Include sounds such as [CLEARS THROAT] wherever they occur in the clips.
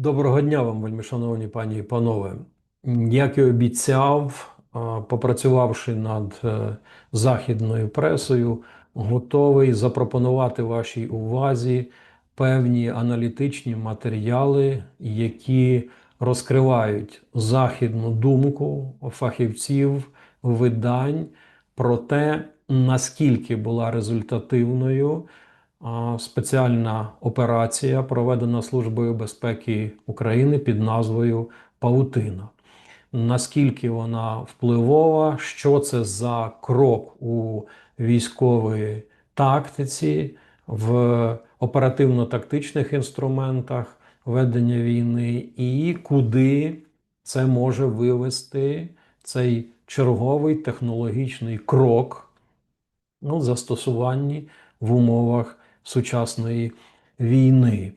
Доброго дня вам, вельми шановні пані і панове. Як і обіцяв, попрацювавши над е, західною пресою, готовий запропонувати вашій увазі певні аналітичні матеріали, які розкривають західну думку фахівців, видань про те, наскільки була результативною спеціальна операція, проведена Службою безпеки України під назвою Паутина. Наскільки вона впливова, що це за крок у військовій тактиці, в оперативно-тактичних інструментах ведення війни, і куди це може вивести цей черговий технологічний крок ну, застосуванні в умовах сучасної війни.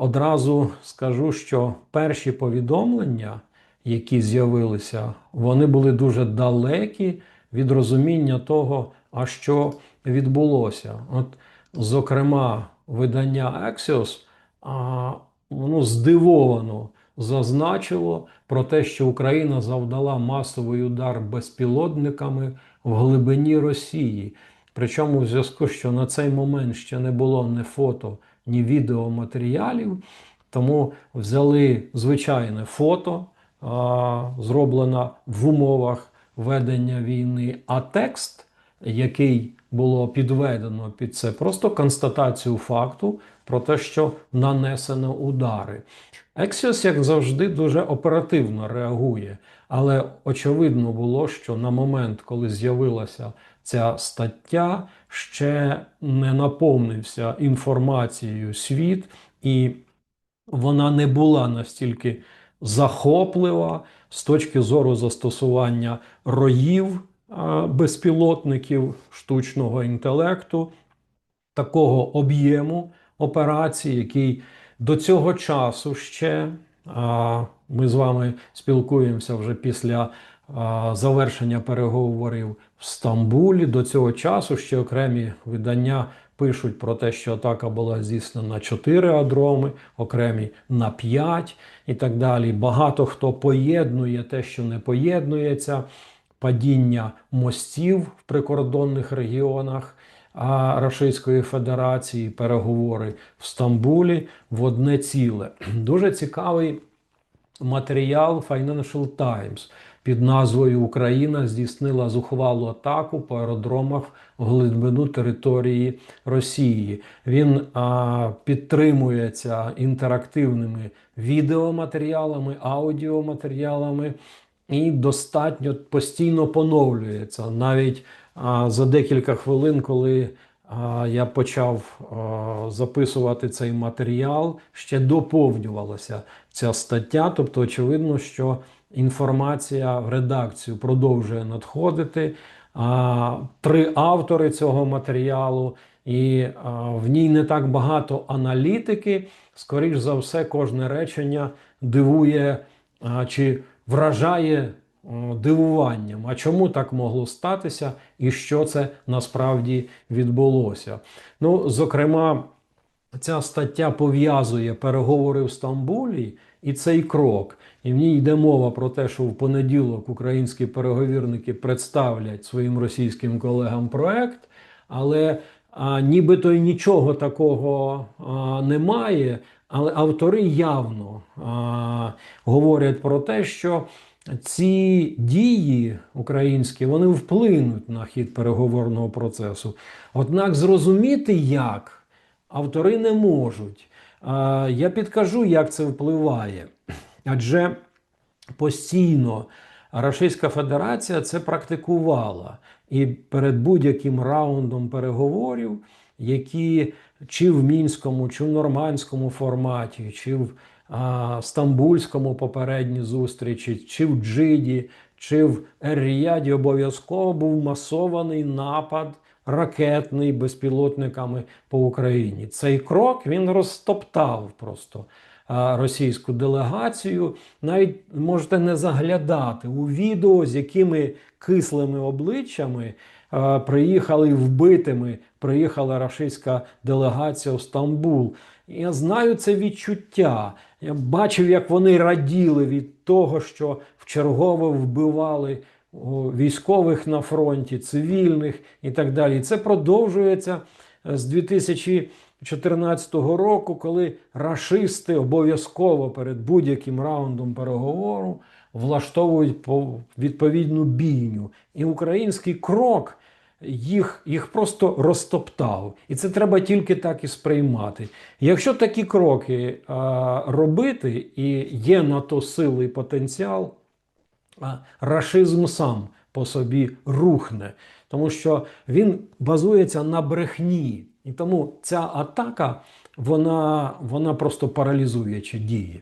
Одразу скажу, що перші повідомлення, які з'явилися, вони були дуже далекі від розуміння того, а що відбулося. От, зокрема, видання Axios воно здивовано зазначило про те, що Україна завдала масовий удар безпілотниками в глибині Росії. Причому в зв'язку, що на цей момент ще не було ні фото, ні відеоматеріалів, тому взяли звичайне фото, зроблене в умовах ведення війни, а текст, який було підведено під це, просто констатацію факту про те, що нанесено удари. Ексіос, як завжди, дуже оперативно реагує, але очевидно було, що на момент, коли з'явилася ця стаття, ще не наповнився інформацією світ, і вона не була настільки захоплива з точки зору застосування роїв безпілотників штучного інтелекту, такого об'єму операцій, який до цього часу ще ми з вами спілкуємося вже після завершення переговорів в Стамбулі. До цього часу ще окремі видання пишуть про те, що атака була здійснена на 4 адроми, окремі на 5 і так далі. Багато хто поєднує те, що не поєднується, падіння мостів в прикордонних регіонах. А Російської Федерації переговори в Стамбулі в одне ціле. [CLEARS THROAT] Дуже цікавий матеріал Financial Times під назвою Україна здійснила зухвалу атаку по аеродромах в глибину території Росії. Він а, підтримується інтерактивними відеоматеріалами, аудіоматеріалами і достатньо постійно поновлюється навіть а, за декілька хвилин, коли а, я почав а, записувати цей матеріал, ще доповнювалася ця стаття. Тобто, очевидно, що інформація в редакцію продовжує надходити. Три автори цього матеріалу, і в ній не так багато аналітики. Скоріш за все, кожне речення дивує чи вражає дивуванням. А чому так могло статися, і що це насправді відбулося? Ну, зокрема, ця стаття пов'язує переговори в Стамбулі і цей крок. І в ній йде мова про те, що в понеділок українські переговірники представлять своїм російським колегам проект, але а, нібито й нічого такого а, немає. Але автори явно а, говорять про те, що ці дії українські вони вплинуть на хід переговорного процесу. Однак зрозуміти, як автори не можуть. Я підкажу, як це впливає. Адже постійно Російська Федерація це практикувала і перед будь-яким раундом переговорів, які чи в мінському, чи в нормандському форматі, чи в а, стамбульському попередній зустрічі, чи в Джиді, чи в Ер-Ріяді обов'язково був масований напад ракетний безпілотниками по Україні. Цей крок він розтоптав просто російську делегацію. Навіть можете не заглядати у відео, з якими кислими обличчями приїхали вбитими, приїхала російська делегація в Стамбул. Я знаю це відчуття. Я бачив, як вони раділи від того, що вчергово вбивали о, військових на фронті, цивільних і так далі. Це продовжується е, з 2014 року, коли рашисти обов'язково перед будь-яким раундом переговору влаштовують по- відповідну бійню. І український крок їх, їх просто розтоптав. І це треба тільки так і сприймати. Якщо такі кроки а, робити, і є на то сили і потенціал, рашизм сам по собі рухне, тому що він базується на брехні. І тому ця атака вона, вона просто паралізуючи діє.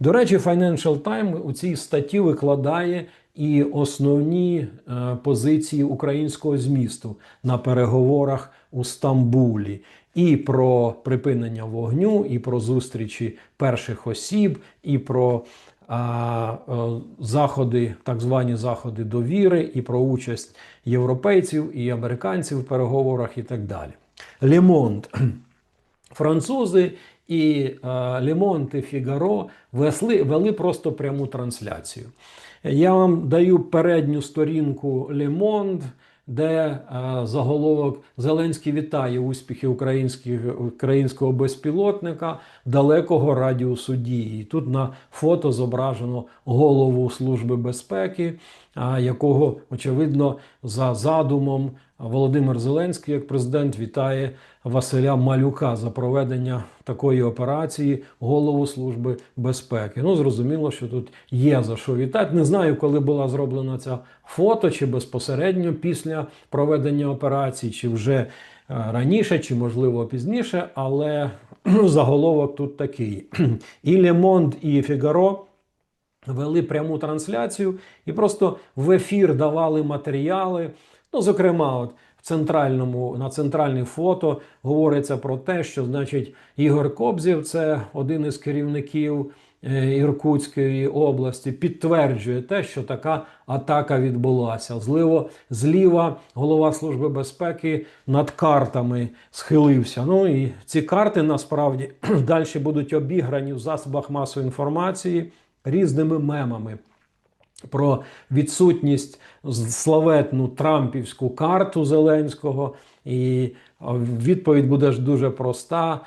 До речі, Financial Times у цій статті викладає і основні е, позиції українського змісту на переговорах у Стамбулі. І про припинення вогню, і про зустрічі перших осіб, і про заходи, так звані заходи довіри, і про участь європейців і американців в переговорах, і так далі. Лемонт. [CLEARS THROAT] Французи і е, Лемонт і Фігаро весли, вели просто пряму трансляцію. Я вам даю передню сторінку Лемонт, де е, заголовок Зеленський вітає успіхи українського безпілотника далекого радіусу дії. Тут на фото зображено голову Служби безпеки, якого, очевидно, за задумом Володимир Зеленський, як президент, вітає Василя Малюка за проведення такої операції голову Служби безпеки. Ну, зрозуміло, що тут є за що вітати. Не знаю, коли була зроблена ця фото, чи безпосередньо після проведення операції, чи вже е, раніше, чи можливо пізніше, але заголовок тут такий: [CLEARS THROAT] і Лемонд, і Фігаро вели пряму трансляцію і просто в ефір давали матеріали. Ну, зокрема, от в центральному на центральне фото говориться про те, що значить Ігор Кобзів, це один із керівників е, Іркутської області, підтверджує те, що така атака відбулася. Зливо зліва голова Служби безпеки над картами схилився. Ну і ці карти насправді [CLEARS THROAT] далі будуть обіграні в засобах масової інформації різними мемами про відсутність славетну трампівську карту Зеленського. І відповідь буде ж дуже проста.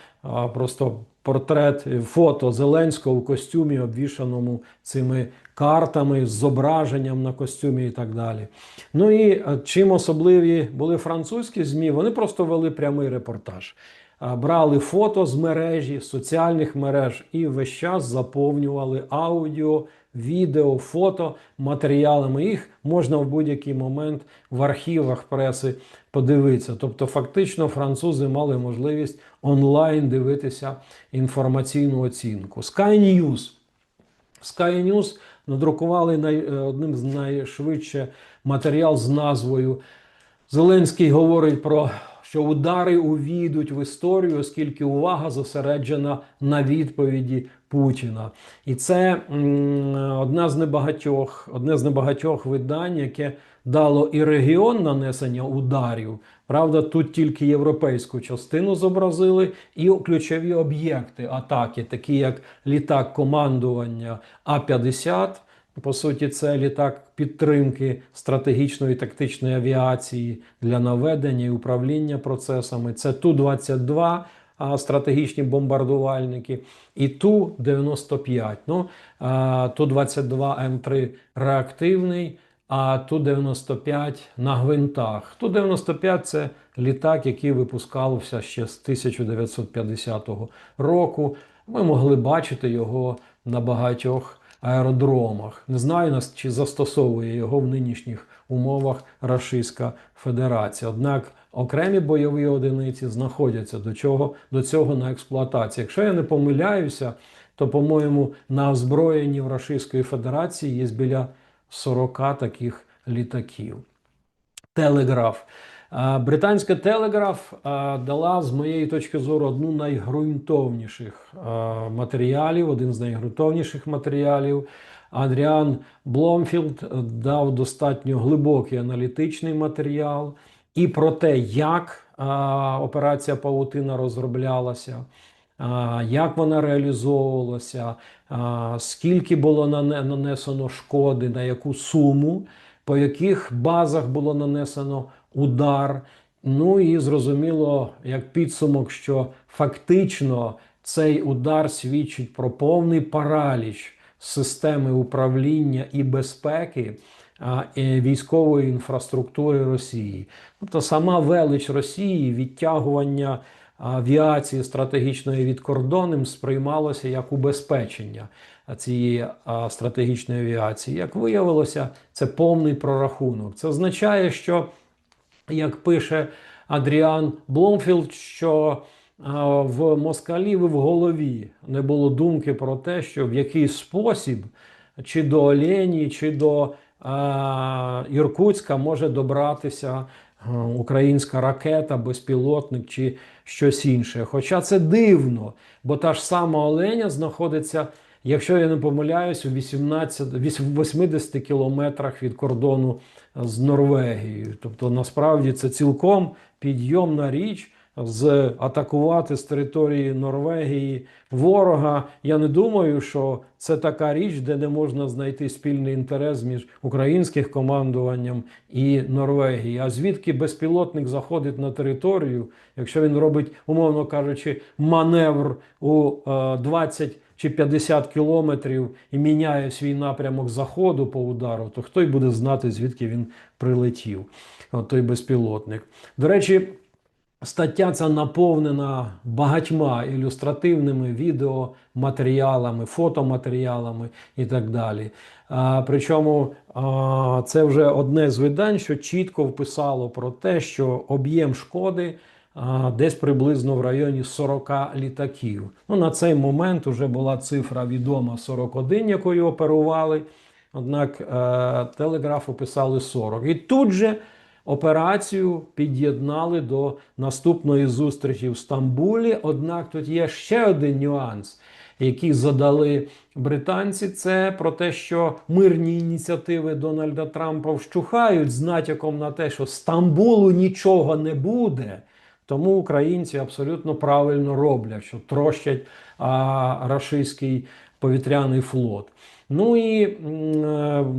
Просто портрет, е, фото Зеленського в костюмі, обвішаному цими картами з зображенням на костюмі і так далі. Ну і е, чим особливі були французькі ЗМІ, вони просто вели прямий репортаж. Брали фото з мережі, соціальних мереж і весь час заповнювали аудіо, відео, фото матеріалами. Їх можна в будь-який момент в архівах преси подивитися. Тобто, фактично, французи мали можливість онлайн дивитися інформаційну оцінку. Sky News. Sky News надрукували най, е, одним з найшвидше матеріал з назвою Зеленський говорить про що удари увійдуть в історію, оскільки увага зосереджена на відповіді Путіна. І це одна з небагатьох, одне з небагатьох видань, яке дало і регіон нанесення ударів. Правда, тут тільки європейську частину зобразили, і ключові об'єкти атаки, такі як літак командування А-50. По суті, це літак підтримки стратегічної тактичної авіації для наведення і управління процесами. Це Ту-22 стратегічні бомбардувальники, і Ту-95. Ну, Ту-22М3 реактивний, а Ту-95 на гвинтах. Ту-95 це літак, який випускався ще з 1950 року. Ми могли бачити його на багатьох аеродромах. Не знаю, чи застосовує його в нинішніх умовах Рашистська Федерація. Однак окремі бойові одиниці знаходяться до, чого, до цього на експлуатації. Якщо я не помиляюся, то, по-моєму, на озброєнні в Рашистської Федерації є біля 40 таких літаків. Телеграф. Британська телеграф дала, з моєї точки зору, одну найґрунтовніших матеріалів, один з найґрунтовніших матеріалів. Адріан Бломфілд е, дав достатньо глибокий аналітичний матеріал і про те, як операція Паутина розроблялася. як вона реалізовувалася, скільки було нанесено шкоди, на яку суму, по яких базах було нанесено удар. Ну і зрозуміло, як підсумок, що фактично цей удар свідчить про повний параліч системи управління і безпеки і військової інфраструктури Росії. Тобто сама велич Росії, відтягування авіації стратегічної від кордоном сприймалося як убезпечення цієї стратегічної авіації. Як виявилося, це повний прорахунок. Це означає, що як пише Адріан Бломфілд, що в москалів в голові не було думки про те, що в який спосіб чи до Олені, чи до а, Іркутська може добратися українська ракета, безпілотник чи щось інше. Хоча це дивно, бо та ж сама Оленя знаходиться, якщо я не помиляюсь, у 18, 80 кілометрах від кордону з Норвегією. Тобто, насправді це цілком підйомна річ з атакувати з території Норвегії ворога. Я не думаю, що це така річ, де не можна знайти спільний інтерес між українським командуванням і Норвегії. А звідки безпілотник заходить на територію, якщо він робить, умовно кажучи, маневр у е, 20 чи 50 кілометрів і міняє свій напрямок заходу по удару, то хто й буде знати, звідки він прилетів, от той безпілотник. До речі, стаття ця наповнена багатьма ілюстративними відеоматеріалами, фотоматеріалами і так далі. А, причому а, це вже одне з видань, що чітко вписало про те, що об'єм шкоди десь приблизно в районі 40 літаків. Ну, на цей момент вже була цифра відома 41, якою оперували. Однак е, телеграф описали 40. І тут же операцію під'єднали до наступної зустрічі в Стамбулі. Однак тут є ще один нюанс, який задали британці. Це про те, що мирні ініціативи Дональда Трампа вщухають з натяком на те, що Стамбулу нічого не буде. Тому українці абсолютно правильно роблять, що трощать а, рашистський повітряний флот. Ну і е,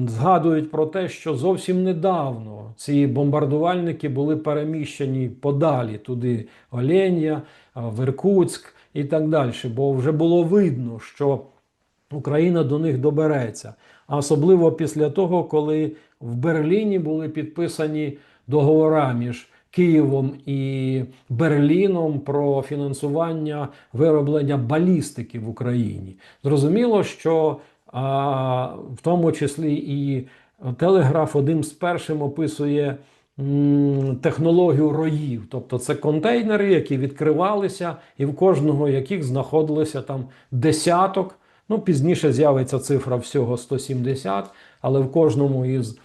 згадують про те, що зовсім недавно ці бомбардувальники були переміщені подалі туди Оленя, в Іркутськ і так далі. Бо вже було видно, що Україна до них добереться. А особливо після того, коли в Берліні були підписані договори між Києвом і Берліном про фінансування вироблення балістики в Україні. Зрозуміло, що а, в тому числі і Телеграф одним з першим описує технологію роїв. Тобто це контейнери, які відкривалися, і в кожного яких знаходилося там десяток. Ну, пізніше з'явиться цифра всього 170, але в кожному із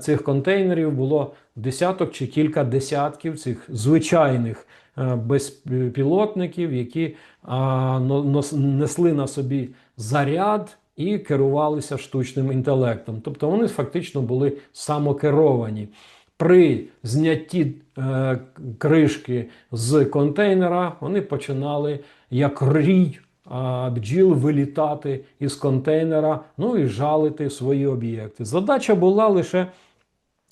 цих контейнерів було десяток чи кілька десятків цих звичайних е, безпілотників, які а, несли на собі заряд і керувалися штучним інтелектом. Тобто вони фактично були самокеровані. При знятті е, кришки з контейнера вони починали як рій а, бджіл вилітати із контейнера, ну і жалити свої об'єкти. Задача була лише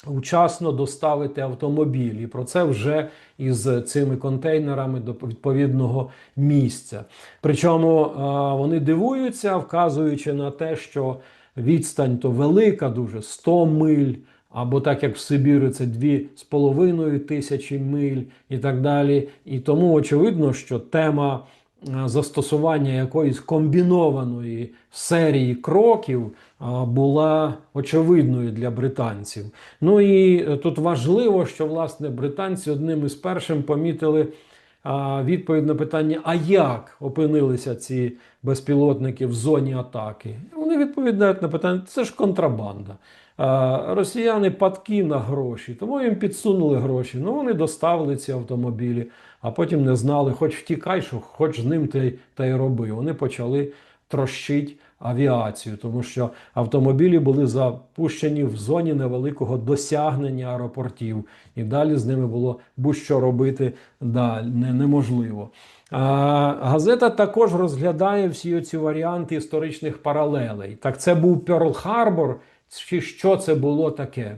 вчасно доставити автомобіль, і про це вже із цими контейнерами до відповідного місця. Причому вони дивуються, вказуючи на те, що відстань то велика, дуже 100 миль. Або так як в Сибірі це 2,5 тисячі миль і так далі. І тому очевидно, що тема е, застосування якоїсь комбінованої серії кроків була очевидною для британців. Ну і е, тут важливо, що власне британці одним із першим помітили відповідь на питання: а як опинилися ці безпілотники в зоні атаки? Вони відповідають на питання: це ж контрабанда. Росіяни падки на гроші, тому їм підсунули гроші. Ну вони доставили ці автомобілі, а потім не знали, хоч втікай, що хоч з ним та й роби. Вони почали трощить авіацію, тому що автомобілі були запущені в зоні невеликого досягнення аеропортів, і далі з ними було будь-що робити да, не, неможливо. Газета також розглядає всі ці варіанти історичних паралелей. Так, це був Перл Харбор, чи що це було таке?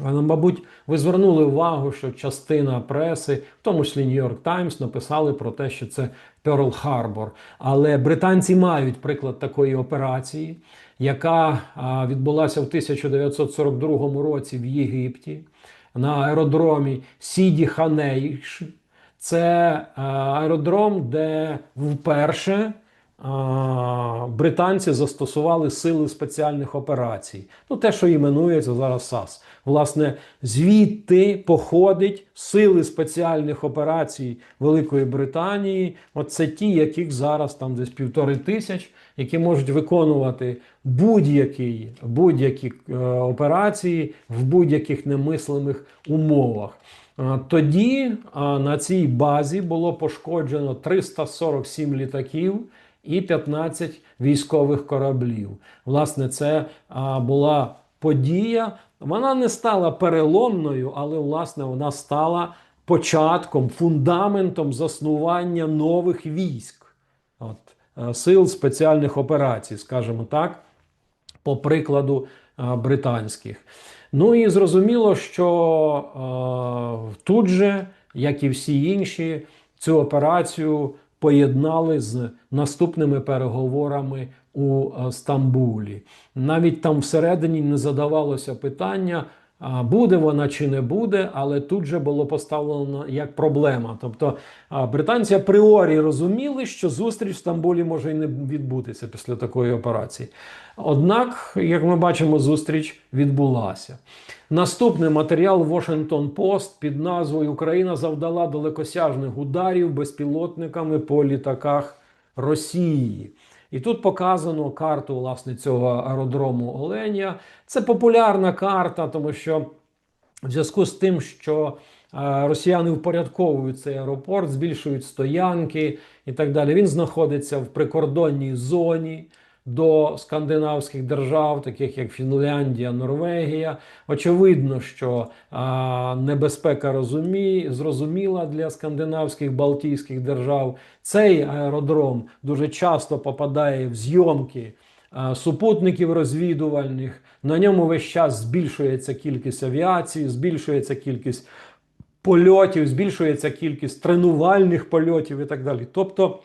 Мабуть, ви звернули увагу, що частина преси, в тому числі Нью-Йорк Таймс, написали про те, що це Перл Харбор. Але британці мають приклад такої операції, яка відбулася в 1942 році в Єгипті на аеродромі Сіді Ханейш. Це аеродром, де вперше британці застосували сили спеціальних операцій. Ну, те, що іменується зараз САС. Власне, звідти походить сили спеціальних операцій Великої Британії. Оце ті, яких зараз там десь півтори тисяч, які можуть виконувати будь-які будь-які е, операції в будь-яких немислимих умовах. Тоді на цій базі було пошкоджено 347 літаків і 15 військових кораблів. Власне, це а, була подія. Вона не стала переломною, але власне вона стала початком, фундаментом заснування нових військ, от, е, сил спеціальних операцій, скажімо так, по прикладу е, британських. Ну і зрозуміло, що е, тут же, як і всі інші, цю операцію поєднали з наступними переговорами у е, Стамбулі. Навіть там всередині не задавалося питання, буде вона чи не буде, але тут же було поставлено як проблема. Тобто британці апріорі розуміли, що зустріч в Стамбулі може і не відбутися після такої операції. Однак, як ми бачимо, зустріч відбулася. Наступний матеріал Washington Post під назвою Україна завдала далекосяжних ударів безпілотниками по літаках Росії. І тут показано карту власне цього аеродрому Оленя. Це популярна карта, тому що в зв'язку з тим, що е, росіяни впорядковують цей аеропорт, збільшують стоянки і так далі. Він знаходиться в прикордонній зоні до скандинавських держав, таких як Фінляндія, Норвегія. Очевидно, що небезпека розумі, зрозуміла для скандинавських балтійських держав. Цей аеродром дуже часто попадає в зйомки супутників розвідувальних. На ньому весь час збільшується кількість авіації, збільшується кількість польотів, збільшується кількість тренувальних польотів і так далі. Тобто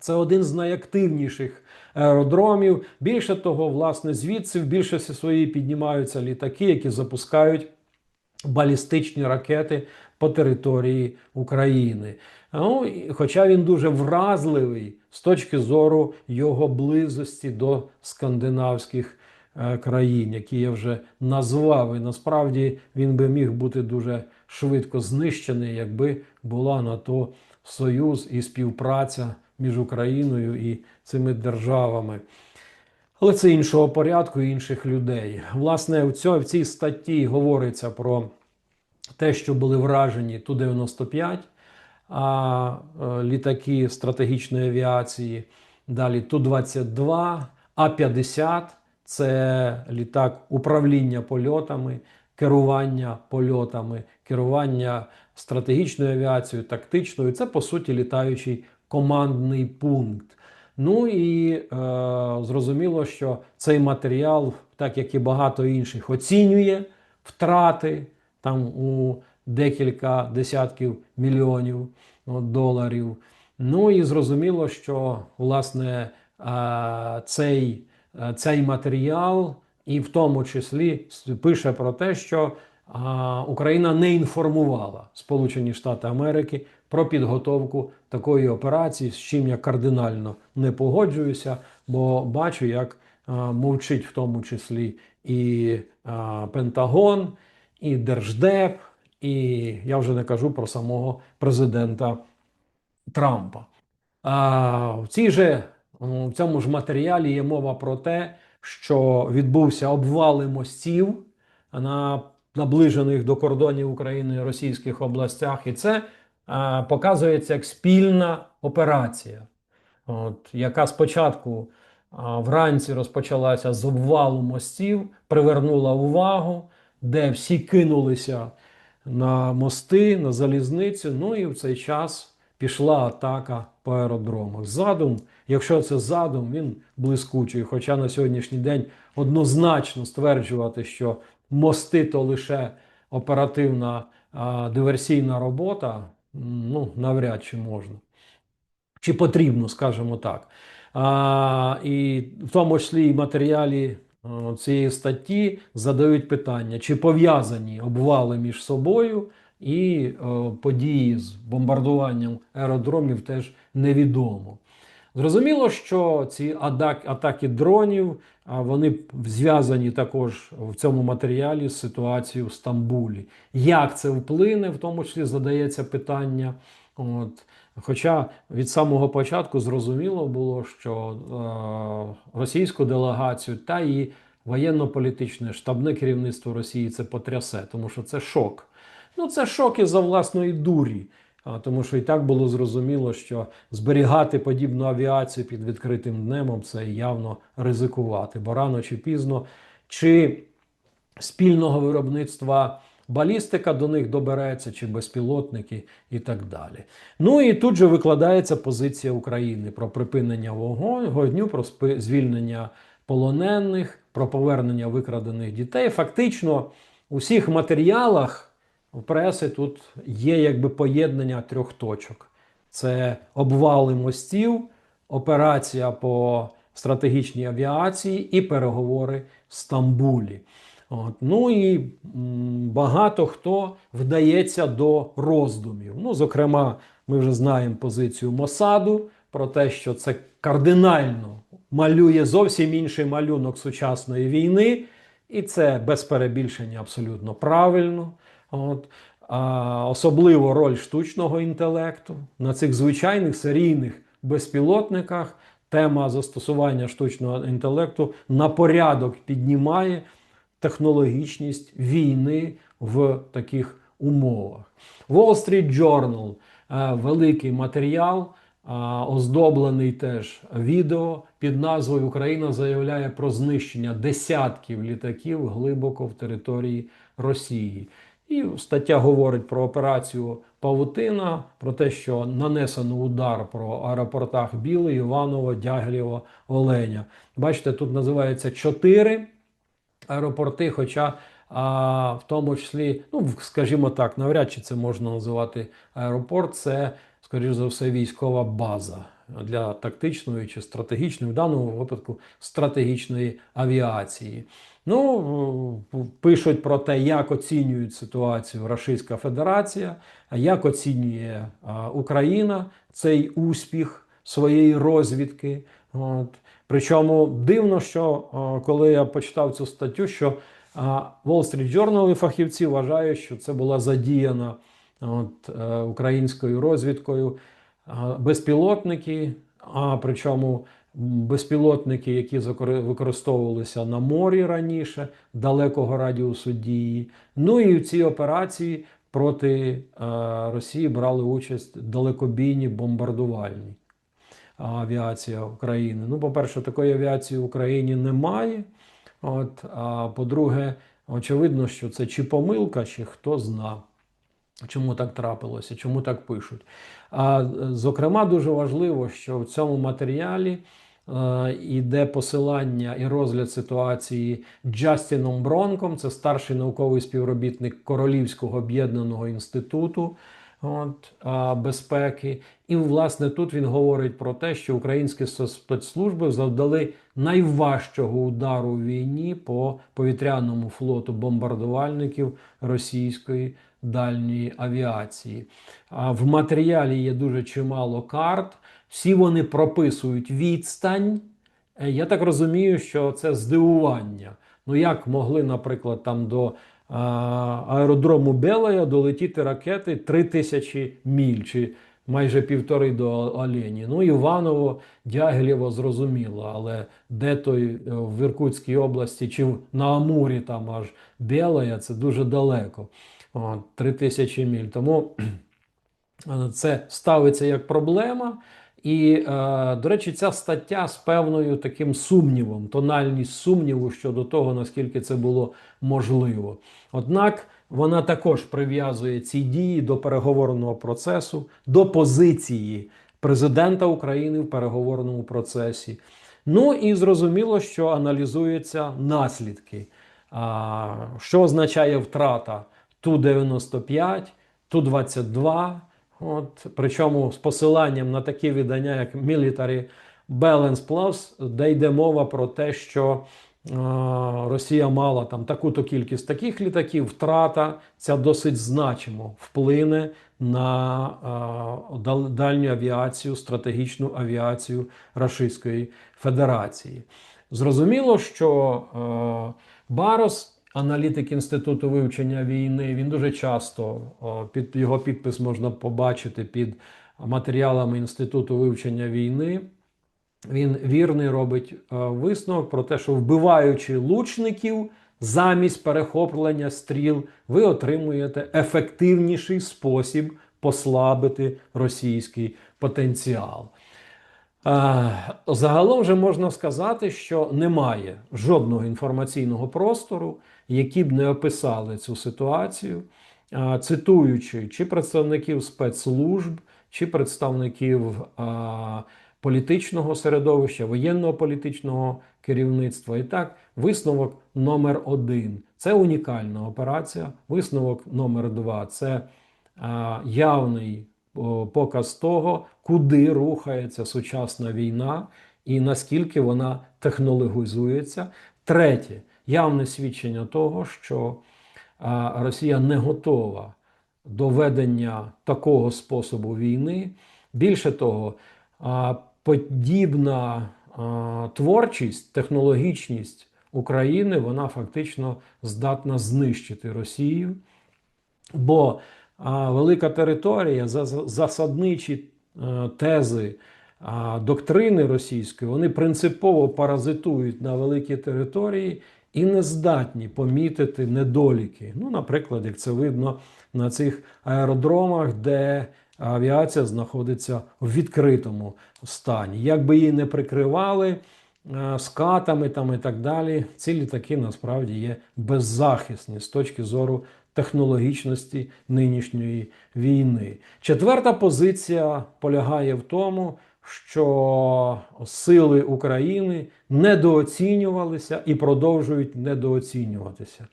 це один з найактивніших аеродромів. Більше того, власне, звідси в більшості своїй піднімаються літаки, які запускають балістичні ракети по території України. Ну, хоча він дуже вразливий з точки зору його близості до скандинавських е, країн, які я вже назвав. І насправді він би міг бути дуже швидко знищений, якби була на то союз і співпраця між Україною і цими державами. Але це іншого порядку і інших людей. Власне, в, цій статті говориться про те, що були вражені Ту-95, а е, літаки стратегічної авіації, далі Ту-22, А-50 це літак управління польотами, керування польотами, керування стратегічною авіацією, тактичною. Це, по суті, літаючий командний пункт. Ну і е, зрозуміло, що цей матеріал, так як і багато інших, оцінює втрати там у декілька десятків мільйонів доларів. Ну і зрозуміло, що власне е, цей, е, цей матеріал, і в тому числі пише про те, що Україна не інформувала Сполучені Штати Америки про підготовку такої операції, з чим я кардинально не погоджуюся, бо бачу, як мовчить в тому числі і Пентагон, і Держдеп, і я вже не кажу про самого президента Трампа. В цій же в цьому ж матеріалі є мова про те, що відбувся обвали мостів на наближених до кордонів України і російських областях, і це а, показується як спільна операція, от, яка спочатку а, вранці розпочалася з обвалу мостів, привернула увагу, де всі кинулися на мости, на залізницю. Ну і в цей час пішла атака по аеродромах. Задум, якщо це задум, він блискучий. Хоча на сьогоднішній день однозначно стверджувати, що мости то лише оперативна а, диверсійна робота, ну навряд чи можна. Чи потрібно, скажімо так. А, і в тому числі і матеріалі е, цієї статті задають питання, чи пов'язані обвали між собою і е, події з бомбардуванням аеродромів теж невідомо. Зрозуміло, що ці атак- атаки дронів вони зв'язані також в цьому матеріалі з ситуацією в Стамбулі. Як це вплине, в тому числі задається питання. От. Хоча від самого початку зрозуміло було, що е, російську делегацію та і воєнно-політичне штабне керівництво Росії це потрясе, тому що це шок. Ну, це шок із-за власної дурі. Тому що і так було зрозуміло, що зберігати подібну авіацію під відкритим небом це явно ризикувати, бо рано чи пізно, чи спільного виробництва балістика до них добереться, чи безпілотники і так далі. Ну і тут же викладається позиція України про припинення вогню, про звільнення полонених, про повернення викрадених дітей. Фактично, у всіх матеріалах преси тут є якби поєднання трьох точок: це обвали мостів, операція по стратегічній авіації і переговори в Стамбулі. От. Ну і багато хто вдається до роздумів. Ну, зокрема, ми вже знаємо позицію Мосаду про те, що це кардинально малює зовсім інший малюнок сучасної війни, і це без перебільшення абсолютно правильно. От. А, особливо роль штучного інтелекту на цих звичайних серійних безпілотниках. Тема застосування штучного інтелекту на порядок піднімає технологічність війни в таких умовах. Wall Street Journal е, великий матеріал, оздоблений теж відео під назвою Україна заявляє про знищення десятків літаків глибоко в території Росії. І стаття говорить про операцію Павутина, про те, що нанесено удар про аеропортах Білий, Іваново, Дягілєво, Оленя. Бачите, тут називається чотири аеропорти, хоча а, в тому числі, ну скажімо так, навряд чи це можна називати аеропорт, це, скоріш за все, військова база для тактичної чи стратегічної, в даному випадку стратегічної авіації. Ну, пишуть про те, як оцінюють ситуацію Російська Федерація, як оцінює Україна цей успіх своєї розвідки. От. Причому дивно, що коли я почитав цю статтю, що Wall Street Journal і фахівці вважають, що це була задіяна от, е, українською розвідкою безпілотники, а причому безпілотники, які використовувалися на морі раніше, далекого радіусу дії. Ну і в цій операції проти е, Росії брали участь далекобійні бомбардувальні авіація України. Ну, по-перше, такої авіації в Україні немає. От, а по-друге, очевидно, що це чи помилка, чи хто зна. Чому так трапилося, чому так пишуть? А зокрема, дуже важливо, що в цьому матеріалі е, посилання і розгляд ситуації Джастіном Бронком, це старший науковий співробітник Королівського об'єднаного інституту от, безпеки. І, власне, тут він говорить про те, що українські спецслужби завдали найважчого удару у війні по повітряному флоту бомбардувальників російської дальньої авіації. В матеріалі є дуже чимало карт. Всі вони прописують відстань. Е, Я так розумію, що це здивування. Ну як могли, наприклад, там до аеродрому Белая долетіти ракети 3000 міль чи майже півтори до Олені. Ну, Іваново, Дягілєво зрозуміло, але де той е, в Іркутській області чи на Амурі там аж Белая, це дуже далеко. От, 3000 міль. Тому Е, Це ставиться як проблема. І, е, до речі, ця стаття з певною таким сумнівом, тональність сумніву щодо того, наскільки це було можливо. Однак вона також прив'язує ці дії до переговорного процесу, до позиції президента України в переговорному процесі. Ну і зрозуміло, що аналізуються наслідки. Що означає втрата Ту-95, Ту-22. От, причому з посиланням на такі видання, як Military Balance Plus, де йде мова про те, що е, Росія мала там таку-то кількість таких літаків, втрата ця досить значимо вплине на е, дальню авіацію, стратегічну авіацію Російської Федерації. Зрозуміло, що е, Барос аналітик Інституту вивчення війни. Він дуже часто під його підпис можна побачити під матеріалами Інституту вивчення війни. Він вірний робить висновок про те, що вбиваючи лучників замість перехоплення стріл, ви отримуєте ефективніший спосіб послабити російський потенціал. Загалом же можна сказати, що немає жодного інформаційного простору, які б не описали цю ситуацію, цитуючи чи представників спецслужб, чи представників політичного середовища, воєнного політичного керівництва. І так, висновок номер один це унікальна операція. Висновок номер два це явний показ того, куди рухається сучасна війна і наскільки вона технологізується. Третє явне свідчення того, що Росія не готова до ведення такого способу війни. Більше того, подібна творчість, технологічність України вона фактично здатна знищити Росію. Бо велика територія, за- за- засадничі е, тези доктрини російської, вони принципово паразитують на великій території і не здатні помітити недоліки. Ну, наприклад, як це видно на цих аеродромах, де авіація знаходиться в відкритому стані. Як би її не прикривали е, скатами там і так далі, ці літаки насправді є беззахисні з точки зору технологічності нинішньої війни. Четверта позиція полягає в тому, що сили України недооцінювалися і продовжують недооцінюватися.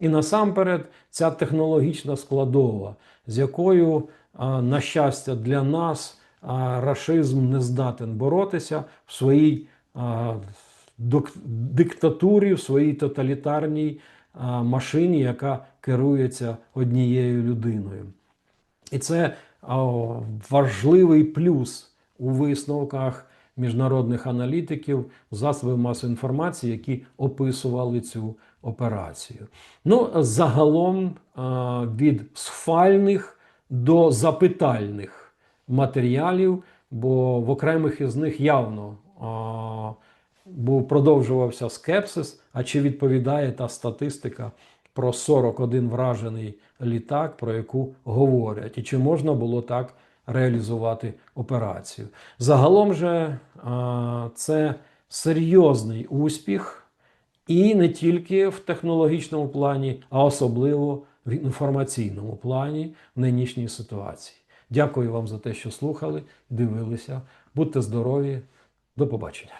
І насамперед ця технологічна складова, з якою, на щастя, для нас рашизм не здатен боротися в своїй диктатурі, в своїй тоталітарній машині, яка керується однією людиною. І це важливий плюс у висновках міжнародних аналітиків, засобів масової інформації, які описували цю операцію. Ну, загалом від схвальних до запитальних матеріалів, бо в окремих із них явно був продовжувався скепсис. А чи відповідає та статистика про 41 вражений літак, про яку говорять, і чи можна було так реалізувати операцію? Загалом же це серйозний успіх, і не тільки в технологічному плані, а особливо в інформаційному плані в нинішній ситуації. Дякую вам за те, що слухали, дивилися. Будьте здорові, до побачення.